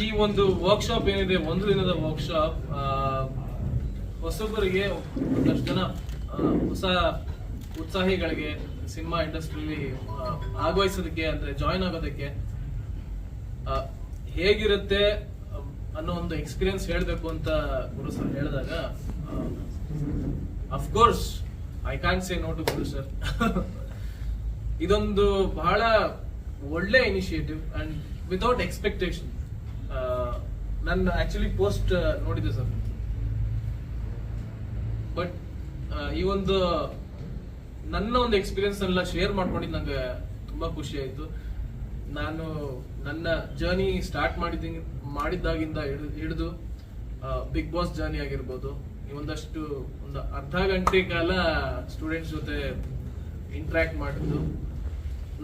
ಈ ಒಂದು ವರ್ಕ್ಶಾಪ್ ಏನಿದೆ, ಒಂದು ದಿನದ ವರ್ಕ್ಶಾಪ್ ಹೊಸಬರಿಗೆ ಒಂದಷ್ಟು ಜನ ಹೊಸ ಉತ್ಸಾಹಿಗಳಿಗೆ, ಸಿನಿಮಾ ಇಂಡಸ್ಟ್ರಿಲಿ ಭಾಗವಹಿಸೋದಕ್ಕೆ ಅಂದ್ರೆ ಜಾಯಿನ್ ಆಗೋದಕ್ಕೆ ಹೇಗಿರುತ್ತೆ ಅನ್ನೋ ಒಂದು ಎಕ್ಸ್ಪೀರಿಯನ್ಸ್ ಹೇಳಬೇಕು ಅಂತ ಗುರು ಸರ್ ಹೇಳಿದಾಗ of course I can say no to Guru sir ಇದೊಂದು ಬಹಳ ಒಳ್ಳೆ ಇನಿಷಿಯೇಟಿವ್ ಅಂಡ್ ವಿತೌಟ್ ಎಕ್ಸ್ಪೆಕ್ಟೇಷನ್ ನನ್ನ ಆಕ್ಚುಲಿ ಪೋಸ್ಟ್ ನೋಡಿದೆ ಸರ್. ಬಟ್ ಈ ಒಂದು ನನ್ನ ಒಂದು ಎಕ್ಸ್ಪೀರಿಯನ್ಸ್ ಎಲ್ಲ ಶೇರ್ ಮಾಡ್ಕೊಂಡು ನಂಗೆ ತುಂಬಾ ಖುಷಿ ಆಯಿತು. ನಾನು ನನ್ನ ಜರ್ನಿ ಸ್ಟಾರ್ಟ್ ಮಾಡಿದ ಮಾಡಿದ್ದಾಗಿಂದ ಹಿಡಿದು ಬಿಗ್ ಬಾಸ್ ಜರ್ನಿ ಆಗಿರ್ಬೋದು. ಒಂದಷ್ಟು, ಒಂದು ಅರ್ಧ ಗಂಟೆ ಕಾಲ ಸ್ಟೂಡೆಂಟ್ಸ್ ಜೊತೆ ಇಂಟ್ರಾಕ್ಟ್ ಮಾಡಿದ್ದು.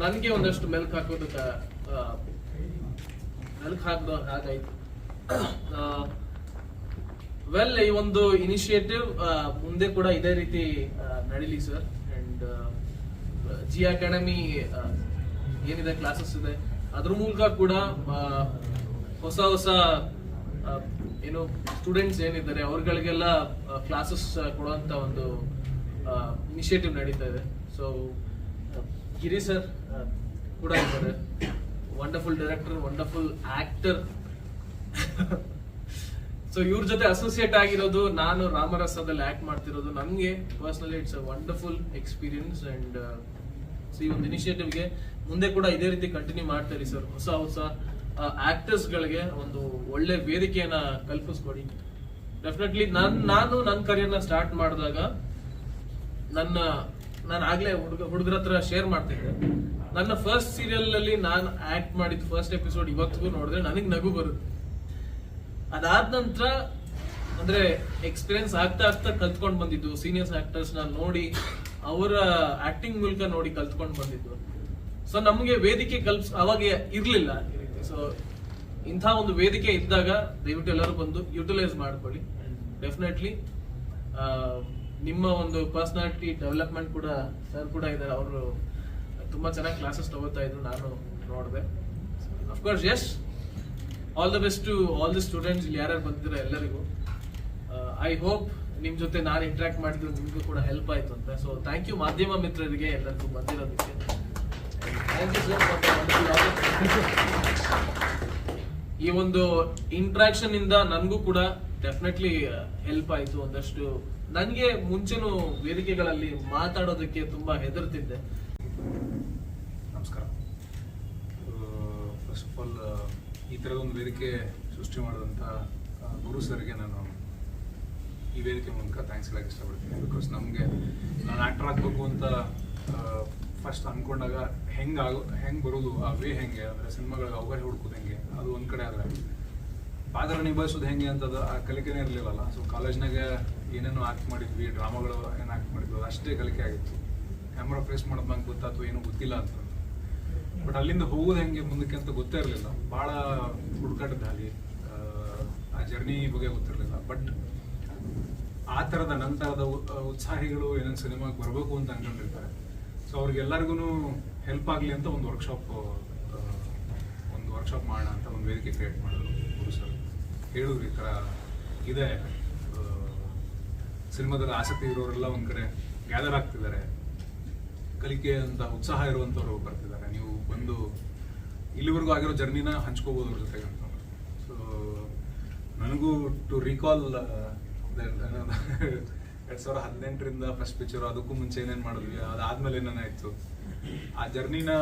ನನಗೆ ಒಂದಷ್ಟು ಮೆಲ್ಕ್ ಹಾಕೋದಕ್ಕೆ ಮೆಲ್ಕ್ ಹಾಕ್ದ ಹಾಗಾಯ್ತು. ವೆಲ್ ಈ ಒಂದು ಇನಿಷಿಯೇಟಿವ್ ಮುಂದೆ ಕೂಡ ಇದೇ ರೀತಿ ನಡೀಲಿ ಸರ್ ಅಂಡ್ ಜಿ ಅಕಾಡೆಮಿ ಏನಿದೆ ಕ್ಲಾಸಸ್ ಇದೆ. ಅದ್ರ ಮೂಲಕ ಕೂಡ ಹೊಸ ಹೊಸ ಏನು ಸ್ಟೂಡೆಂಟ್ಸ್ ಏನಿದ್ದಾರೆ, ಅವ್ರಗಳಿಗೆಲ್ಲ ಕ್ಲಾಸಸ್ ಕೊಡುವಂತ ಒಂದು ಇನಿಷಿಯೇಟಿವ್ ನಡೀತಾ ಇದೆ. ಸೊ ಗಿರಿ ಸರ್ ಕೂಡ ಇದ್ದಾರೆ. Wonderful director wonderful actor so ಇವ್ರ ಜೊತೆ ಅಸೋಸಿಯೇಟ್ ಆಗಿರೋದು ನಾನು ರಾಮರಸದಲ್ಲಿ ಆಕ್ಟ್ ಮಾಡ್ತಿರೋದು. ನನಗೆ personally it's a wonderful experience and so ಈ ಒಂದು ಇನಿಷಿಯೇಟಿವ್ಗೆ ಮುಂದೆ ಕೂಡ ಇದೇ ರೀತಿ ಕಂಟಿನ್ಯೂ ಮಾಡ್ತಾರೆ ಸರ್. ಹೊಸ ಹೊಸ ಆಕ್ಟರ್ಸ್ ಗಳಿಗೆ ಒಂದು ಒಳ್ಳೆ ವೇದಿಕೆಯನ್ನ ಕಲ್ಪಿಸ್ಕೊಡಿ. ಡೆಫಿನೆಟ್ಲಿ ನಾನ್, ನಾನು ನನ್ನ ಕರಿಯರ್ನ ಸ್ಟಾರ್ಟ್ ಮಾಡಿದಾಗ ನನ್ನ ನಾನು ಆಗ್ಲೇ ಹುಡುಗ ಹುಡುಗರ ಹತ್ರ ಶೇರ್ ಮಾಡ್ತಿದ್ದೆ. ನನ್ನ ಫಸ್ಟ್ ಸೀರಿಯಲ್ ಅಲ್ಲಿ ನಾನು ಆಕ್ಟ್ ಮಾಡಿದ ಫಸ್ಟ್ ಎಪಿಸೋಡ್ ಇವತ್ತಿಗೂ ನೋಡಿದ್ರೆ ನನಗೆ ನಗು ಬರುತ್ತೆ. ಅದಾದ ನಂತರ ಅಂದ್ರೆ ಎಕ್ಸ್ಪೀರಿಯನ್ಸ್ ಆಗ್ತಾ ಆಗ್ತಾ ಕಲ್ತ್ಕೊಂಡು ಬಂದಿದ್ದು. ಸೀನಿಯರ್ಸ್ ಆಕ್ಟರ್ಸ್ನ ನೋಡಿ, ಅವರ ಆಕ್ಟಿಂಗ್ ಮೂಲಕ ನೋಡಿ ಕಲ್ತ್ಕೊಂಡು ಬಂದಿದ್ದು. ಸೊ ನಮಗೆ ವೇದಿಕೆ ಕಲ್ಪ್ಸ್ ಅವಾಗ ಇರಲಿಲ್ಲ. ಸೊ ಇಂಥ ಒಂದು ವೇದಿಕೆ ಇದ್ದಾಗ ದಯವಿಟ್ಟು ಎಲ್ಲರೂ ಬಂದು ಯುಟಿಲೈಸ್ ಮಾಡ್ಕೊಳ್ಳಿ. ಡೆಫಿನೆಟ್ಲಿ ನಿಮ್ಮ ಒಂದು ಪರ್ಸನಾಲಿಟಿ ಡೆವಲಪ್ಮೆಂಟ್ ಕೂಡ ಸರ್ ಕೂಡ ಇದ್ದಾರೆ. ಅವರು ತುಂಬಾ ಚೆನ್ನಾಗಿ ಕ್ಲಾಸಸ್ ತಗೋತಾ ಇದ್ರು ನಾನು ನೋಡಿದೆ. Of course yes all the best to all the students ಇಲ್ಲಿ ಯಾರ್ಯಾರು ಬಂದಿರೋ ಎಲ್ಲರಿಗೂ. ಐ ಹೋಪ್ ನಿಮ್ ಜೊತೆ ನಾನು ಇಂಟ್ರಾಕ್ಟ್ ಮಾಡಿದ್ರು ನಿಮಗೂ ಕೂಡ ಹೆಲ್ಪ್ ಆಯ್ತು ಅಂತ. ಸೊ ಥ್ಯಾಂಕ್ ಯು ಮಾಧ್ಯಮ ಮಿತ್ರರಿಗೆ ಎಲ್ಲರಿಗೂ ಬಂದಿರೋದಕ್ಕೆ. ಈ ಒಂದು ಇಂಟ್ರಾಕ್ಷನ್ ಇಂದ ನನಗೂ ಕೂಡ ಡೆಫಿನೆಟ್ಲಿ ಹೆಲ್ಪ್ ಆಯ್ತು ಒಂದಷ್ಟು ನನಗೆ ಮುಂಚೆನೂ ವೇದಿಕೆಗಳಲ್ಲಿ ಮಾತಾಡೋದಕ್ಕೆ ತುಂಬಾ ಹೆದರ್ತಿದ್ದೆ. ನಮಸ್ಕಾರ. ಫಸ್ಟ್ ಆಫ್ ಆಲ್ ಈ ಥರದ ಒಂದು ವೇದಿಕೆ ಸೃಷ್ಟಿ ಮಾಡಿದಂಥ ಗುರು ಸರ್ಗೆ ನಾನು ಈ ವೇದಿಕೆ ಮೂಲಕ ಥ್ಯಾಂಕ್ಸ್ ಹೇಳಕ್ಕೆ ಇಷ್ಟಪಡ್ತೀನಿ. ಬಿಕಾಸ್ ನಮಗೆ ನಾನು ಆ್ಯಕ್ಟರ್ ಆಗಬೇಕು ಅಂತ ಫಸ್ಟ್ ಅಂದ್ಕೊಂಡಾಗ ಹೆಂಗೆ ಆಗೋ, ಹೆಂಗೆ ಬರೋದು, ಆ ವೇ ಹೆಂಗೆ? ಅಂದರೆ ಸಿನಿಮಾಗಳಿಗೆ ಅವಕಾಶ ಹುಡ್ಕೋದು ಹೆಂಗೆ? ಅದು ಒಂದು ಕಡೆ ಆದರೆ. ಪಾತ್ರ ನಿಭಾಯಿಸೋದು ಹೆಂಗೆ ಅಂತದ್ದು ಆ ಕಲಿಕೆನೇ ಇರಲಿಲ್ಲಲ್ಲ. ಸೊ ಕಾಲೇಜ್ನಾಗ ಏನೇನೋ ಆಕ್ಟ್ ಮಾಡಿದ್ವಿ ಡ್ರಾಮಾಗಳು ಏನು ಆಕ್ಟ್ ಮಾಡಿದ್ವಿ ಅಷ್ಟೇ ಕಲಿಕೆ ಆಗಿತ್ತು. ಕ್ಯಾಮ್ರಾ ಫೇಸ್ ಮಾಡೋದು ನಂಗೆ ಗೊತ್ತಾಯ್ತು ಏನೂ ಗೊತ್ತಿಲ್ಲ ಅಂತ. ಬಟ್ ಅಲ್ಲಿಂದ ಹೋಗೋದು ಹೆಂಗೆ ಮುಂದಕ್ಕೆ ಅಂತ ಗೊತ್ತೇ ಇರಲಿಲ್ಲ. ಭಾಳ ಹುಡುಕಾಟದ ಆ ಜರ್ನಿ ಬಗ್ಗೆ ಗೊತ್ತಿರಲಿಲ್ಲ. ಬಟ್ ಆ ಥರದ ನಂತರದ ಉತ್ಸಾಹಿಗಳು ಏನೇನು ಸಿನಿಮಾಗೆ ಬರಬೇಕು ಅಂತ ಅನ್ಕೊಂಡಿರ್ತಾರೆ. ಸೊ ಅವ್ರಿಗೆಲ್ಲರಿಗೂ ಹೆಲ್ಪ್ ಆಗಲಿ ಅಂತ ಒಂದು ವರ್ಕ್ಶಾಪ್ ಒಂದು ವರ್ಕ್ಶಾಪ್ ಮಾಡೋಣ ಅಂತ ಒಂದು ವೇದಿಕೆ ಕ್ರಿಯೇಟ್ ಮಾಡಿದ್ರು ಗುರು ಸರ್ ಹೇಳಿದ್ರು ಈ ಥರ ಇದೆ. ಸಿನಿಮಾದಲ್ಲಿ ಆಸಕ್ತಿ ಇರೋರೆಲ್ಲ ಒಂದು ಕಡೆ ಗ್ಯಾದರ್ ಆಗ್ತಿದ್ದಾರೆ. ಕಲಿಕೆ ಅಂತ ಉತ್ಸಾಹ ಇರುವಂಥವ್ರು ಬರ್ತಿದ್ದಾರೆ. ನೀವು ಬಂದು ಇಲ್ಲಿವರೆಗೂ ಆಗಿರೋ ಜರ್ನಿನ ಹಂಚ್ಕೋಬೋದು ಅವ್ರ ಜೊತೆಗೆ ಅಂತ. ಸೊ ನನಗೂ ಟು ರೀಕಾಲ್ ಎರಡು ಸಾವಿರದ ಹದಿನೆಂಟರಿಂದ ಫಸ್ಟ್ ಪಿಕ್ಚರ್ ಅದಕ್ಕೂ ಮುಂಚೆ ಏನೇನು ಮಾಡಿದ್ವಿ, ಅದಾದ್ಮೇಲೆ ಆಯಿತು? ಆ ಜರ್ನಿನ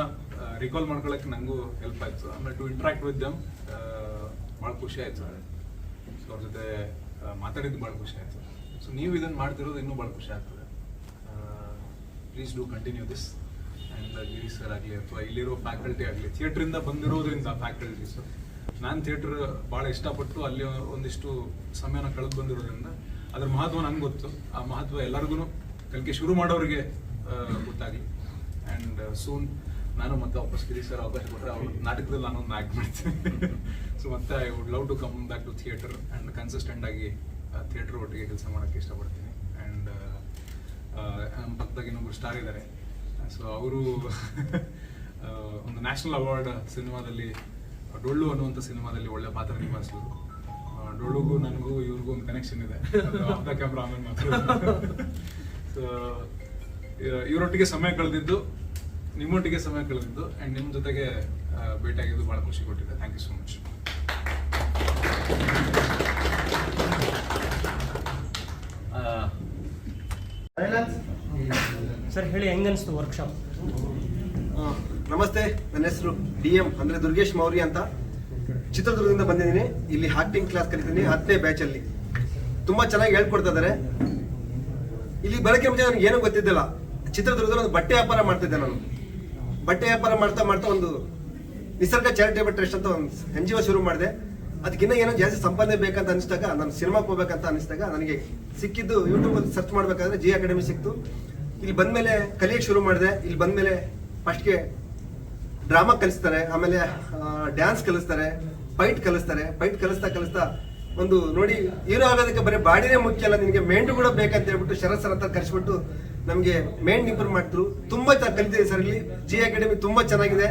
ರಿಕಾಲ್ ಮಾಡ್ಕೊಳ್ಳೋಕೆ ನನಗೂ ಹೆಲ್ಪ್ ಆಯ್ತು. ಆಮೇಲೆ ಟು ಇಂಟ್ರಾಕ್ಟ್ ವಿತ್ ದಮ್ ಭಾಳ ಖುಷಿ ಆಯ್ತು. ಸೊ ಅವ್ರ ಜೊತೆ ಮಾತಾಡಿದ್ದು ಭಾಳ ಖುಷಿ ಆಯ್ತು. ಸೊ ನೀವು ಇದನ್ನು ಮಾಡ್ತಿರೋದು ಇನ್ನೂ ಭಾಳ ಖುಷಿ ಆಗ್ತದೆ. Please do continue this and Giri sir ಆಗಲಿ ಅಥವಾ ಇಲ್ಲಿರೋ ಫ್ಯಾಕಲ್ಟಿ ಆಗಲಿ ಥಿಯೇಟ್ರಿಂದ ಬಂದಿರೋದ್ರಿಂದ ಫ್ಯಾಕಲ್ಟೀಸು ನಾನು ಥಿಯೇಟ್ರ್ ಭಾಳ ಇಷ್ಟಪಟ್ಟು ಅಲ್ಲಿ ಒಂದಿಷ್ಟು ಸಮಯನ ಕಳೆದು ಬಂದಿರೋದ್ರಿಂದ ಅದ್ರ ಮಹತ್ವ ನನಗೆ ಗೊತ್ತು. ಆ ಮಹತ್ವ ಎಲ್ಲರಿಗೂ ಕಲಿಕೆ ಶುರು ಮಾಡೋರಿಗೆ ಗೊತ್ತಾಗಲಿ. ಆ್ಯಂಡ್ ಸೂನ್ ನಾನು ಮತ್ತೆ ವಾಪಸ್ ಗಿರಿ ಸರ್ ಅವಕಾಶ ಕೊಟ್ಟರೆ ಅವ್ರ ನಾಟಕದಲ್ಲಿ ನಾನು ಒಂದು ಆ್ಯಕ್ಟ್ ಮಾಡ್ತೀನಿ. ಸೊ ಮತ್ತೆ I would love to come back to theatre and consistent ಆಗಿ ಥಿಯೇಟರ್ ಒಟ್ಟಿಗೆ ಕೆಲಸ ಮಾಡೋಕ್ಕೆ ಇಷ್ಟಪಡ್ತೀನಿ. ಆ್ಯಂಡ್ ನಮ್ಮ ಪಕ್ಕದಾಗ ಇನ್ನೊಬ್ಬರು ಸ್ಟಾರ್ ಇದ್ದಾರೆ ಸೊ ಅವರು ಒಂದು ನ್ಯಾಷನಲ್ ಅವಾರ್ಡ್ ಸಿನಿಮಾದಲ್ಲಿ, ಡೊಳ್ಳು ಅನ್ನುವಂಥ ಸಿನಿಮಾದಲ್ಲಿ ಒಳ್ಳೆ ಪಾತ್ರ ನಿಭಾಯಿಸಿದ್ರು ಡೊಳ್ಳುಗೂ ನನಗೂ ಇವ್ರಿಗೂ ಒಂದು ಕನೆಕ್ಷನ್ ಇದೆ. ಆಫ್ ದ ಕ್ಯಾಮ್ರಾ ಆಮೇಲೆ ಮಾತ್ರ. ಸೊ ಇವರೊಟ್ಟಿಗೆ ಸಮಯ ಕಳೆದಿದ್ದು, ನಿಮ್ಮೊಟ್ಟಿಗೆ ಸಮಯ ಕಳೆದಿದ್ದು ಆ್ಯಂಡ್ ನಿಮ್ಮ ಜೊತೆಗೆ ಭೇಟಿಯಾಗಿದ್ದು ಭಾಳ ಖುಷಿ ಕೊಟ್ಟಿದೆ. Thank you so much sir ಹೇಳಿ ಹೆಂಗನ್ಸ್ತು ವರ್ಕ್ಶಾಪ್ ಆ, ನಮಸ್ತೆ ನನ್ನ ಹೆಸರು ಡಿ ಎಂ ಅಂದ್ರೆ ದುರ್ಗೇಶ್ ಮೌರ್ಯ ಅಂತ. ಚಿತ್ರದುರ್ಗದಿಂದ ಬಂದಿದ್ದೀನಿ. ಇಲ್ಲಿ ಆಕ್ಟಿಂಗ್ ಕ್ಲಾಸ್ ಕಲಿತೀನಿ ಹತ್ತನೇ ಬ್ಯಾಚ್ ಅಲ್ಲಿ. ತುಂಬಾ ಚೆನ್ನಾಗಿ ಹೇಳ್ಕೊಡ್ತಾ ಇದ್ದಾರೆ. ಇಲ್ಲಿ ಬರೋಕೆ ಮುಂಚೆ ನನಗೆ ಏನೂ ಗೊತ್ತಿದ್ದಿಲ್ಲ. ಚಿತ್ರದುರ್ಗದಲ್ಲಿ ಒಂದು ಬಟ್ಟೆ ವ್ಯಾಪಾರ ಮಾಡ್ತಿದ್ದೆ ನಾನು. ಬಟ್ಟೆ ವ್ಯಾಪಾರ ಮಾಡ್ತಾ ಮಾಡ್ತಾ ಒಂದು ನಿಸರ್ಗ ಚಾರಿಟೇಬಲ್ ಟ್ರಸ್ಟ್ ಅಂತ ಒಂದು ಎನ್ ಜಿ ಒ ಶುರು ಮಾಡಿದೆ. ಅದಕ್ಕಿಂತ ಏನೋ ಜಾಸ್ತಿ ಸಂಪಾದನೆ ಬೇಕಂತ ಅನಿಸಿದಾಗ, ನಾನು ಸಿನಿಮಾಗೆ ಹೋಗ್ಬೇಕಂತ ಅನಿಸಿದಾಗ ನನಗೆ ಸಿಕ್ಕಿದ್ದು ಯೂಟ್ಯೂಬಲ್ಲಿ ಸರ್ಚ್ ಮಾಡಬೇಕಾದ್ರೆ ಜಿ ಅಕಾಡೆಮಿ ಸಿಕ್ತು. ಇಲ್ಲಿ ಬಂದಮೇಲೆ ಕಲಿಯೋಕ್ಕೆ ಶುರು ಮಾಡಿದೆ. ಇಲ್ಲಿ ಬಂದಮೇಲೆ ಫಸ್ಟ್ಗೆ ಡ್ರಾಮಾ ಕಲಿಸ್ತಾರೆ, ಆಮೇಲೆ ಡ್ಯಾನ್ಸ್ ಕಲಿಸ್ತಾರೆ ಫೈಟ್ ಕಲಿಸ್ತಾರೆ. ಫೈಟ್ ಕಲಿಸ್ತಾ ಕಲಿಸ್ತಾ ಒಂದು ನೋಡಿ ಹೀರೋ ಆಗೋದಕ್ಕೆ ಬರೀ ಬಾಡಿನೇ ಮುಖ್ಯ ಅಲ್ಲ ನಿಮಗೆ ಮೇಂಡು ಕೂಡ ಬೇಕಂತ ಹೇಳ್ಬಿಟ್ಟು ಶರತ್ ಸರ್ ಅಂತ ಕರೆಸ್ಬಿಟ್ಟು ನಮಗೆ ಮೇಂಡ್ ಇಂಪ್ರೂವ್ ಮಾಡಿದ್ರು. ತುಂಬಾ ಕಲಿತಿದೆ ಸರ್ ಇಲ್ಲಿ. ಜಿ ಅಕಾಡೆಮಿ ತುಂಬಾ ಚೆನ್ನಾಗಿದೆ.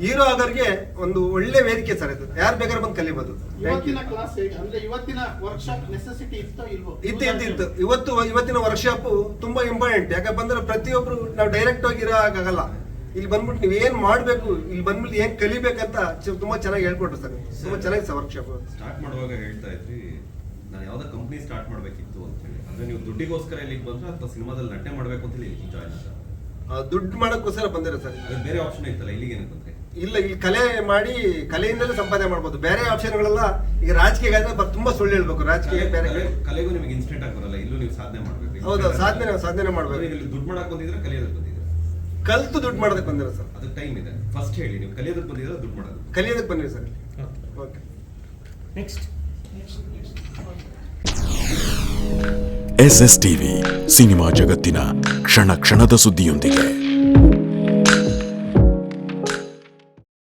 ಹೀರೋ ಆಗೋರಿಗೆ ಒಂದು ಒಳ್ಳೆ ವೇದಿಕೆ ಸರ್ ಇದು. ಯಾರು ಬೇಕಾದ್ರೂ ಬಂದು ಕಲಿಬಹುದು ಇವತ್ತಿನ ಕ್ಲಾಸ್ ಅಂದ್ರೆ ಇವತ್ತಿನ ವರ್ಕ್ಶಾಪ್ ನೆಸೆಸಿಟಿ ಇತ್ತೋ ಇಲ್ವೋ? ಇತ್ತು ಇತ್ತು ಇತ್ತು. ಇವತ್ತು ಇವತ್ತಿನ ವರ್ಕ್ಶಾಪ್ ತುಂಬಾ ಇಂಪಾರ್ಟೆಂಟ್ ಯಾಕಂದ್ರೆ ಪ್ರತಿಯೊಬ್ಬರು ಪ್ರತಿಯೊಬ್ರು ನಾವು ಡೈರೆಕ್ಟ್ ಆಗಿ ಇರೋ ಆಗಲ್ಲ ಇಲ್ಲಿ ಬಂದ್ಬಿಟ್ಟು ನೀವು ಏನ್ ಮಾಡ್ಬೇಕು ಇಲ್ಲಿ ಬಂದ್ಬಿಟ್ಟು ಏನ್ ಕಲಿಬೇಕಂತ ತುಂಬಾ ಚೆನ್ನಾಗಿ ಹೇಳ್ಕೊಟ್ರು ಸರ್. ತುಂಬಾ ಚೆನ್ನಾಗಿ ಸರ್ ವರ್ಕ್ಶಾಪ್ ಸ್ಟಾರ್ಟ್ ಮಾಡುವಾಗ ಹೇಳ್ತಾ ಇದ್ರಿ ನಾನು ಯಾವ್ದೋ ಕಂಪ್ನಿ ಸ್ಟಾರ್ಟ್ ಮಾಡ್ಬೇಕಿತ್ತು ಅಂತ ಹೇಳಿ. ಅಂದ್ರೆ ನೀವು ದುಡ್ಡಿಗೋಸ್ಕರ ಇಲ್ಲಿ ಬಂದ್ರೆ ಅಥವಾ ಸಿನಿಮಾದಲ್ಲಿ ನಟನೆ ಮಾಡ್ಬೇಕು ಅಂತ ಹೇಳಿ ಜಾಯ್ನ್ ದುಡ್ಡು ಮಾಡೋಕ್ಕೋಸ್ಕರ ಬಂದಿರೋ ಸರ್. ಅದ್ರ ಬೇರೆ ಆಪ್ಷನ್ ಇತ್ತಲ್ಲ ಇಲ್ಲಿಗೆ ಏನಂತಂದ್ರೆ ಬಂದ್ರೆ. ಇಲ್ಲ ಇಲ್ಲಿ ಕಲೆ ಮಾಡಿ ಕಲೆಯಿಂದಲೇ ಸಂಪಾದನೆ ಮಾಡ್ಬೋದು. ಬೇರೆ ಆಪ್ಷನ್ಗಳೆಲ್ಲ ಈಗ ರಾಜಕೀಯ ಆದ್ರೆ ತುಂಬಾ ಸುಳ್ಳು ಹೇಳ್ಬೇಕು. ರಾಜಕೀಯ ಬೇರೆ ಕಲೆ- ಕಲೆಗೂ ನಿಮಗೆ ಇನ್ಸ್ಟೆಂಟ್ ಆಗಿ ಬರಲ್ಲ ಇಲ್ಲೂ ನೀವು ಸಾಧನೆ ಮಾಡಬೇಕು. ಹೌದು ಸಾಧನೆ ಸಾಧನೆ ಮಾಡಬೇಕು. ಮಾಡ್ಬೇಕು ಇಲ್ಲಿ ದುಡ್ಡು ಮಾಡಕ್ ಬಂದಿದ್ರೆ ಕಲಿಯೋದಕ್ಕೆ ಬಂದಿದ್ರೆ ಕಲ್ತು ದುಡ್ಡು ಮಾಡೋದಕ್ಕೆ ಬಂದಿರ ಸರ್? ಅದು ಟೈಮ್ ಇದೆ. ಫಸ್ಟ್ ಹೇಳಿ ನೀವು ಕಲಿಯೋದಕ್ಕೆ ಬಂದಿದ್ರೆ ದುಡ್ಡು ಮಾಡೋದು ಕಲಿಯೋದಕ್ಕೆ ಬಂದಿರಿ sir? Okay next S S TV cinema ಜಗತ್ತಿನ ಕ್ಷಣ ಕ್ಷಣದ ಸುದ್ದಿಯೊಂದಿಗೆ.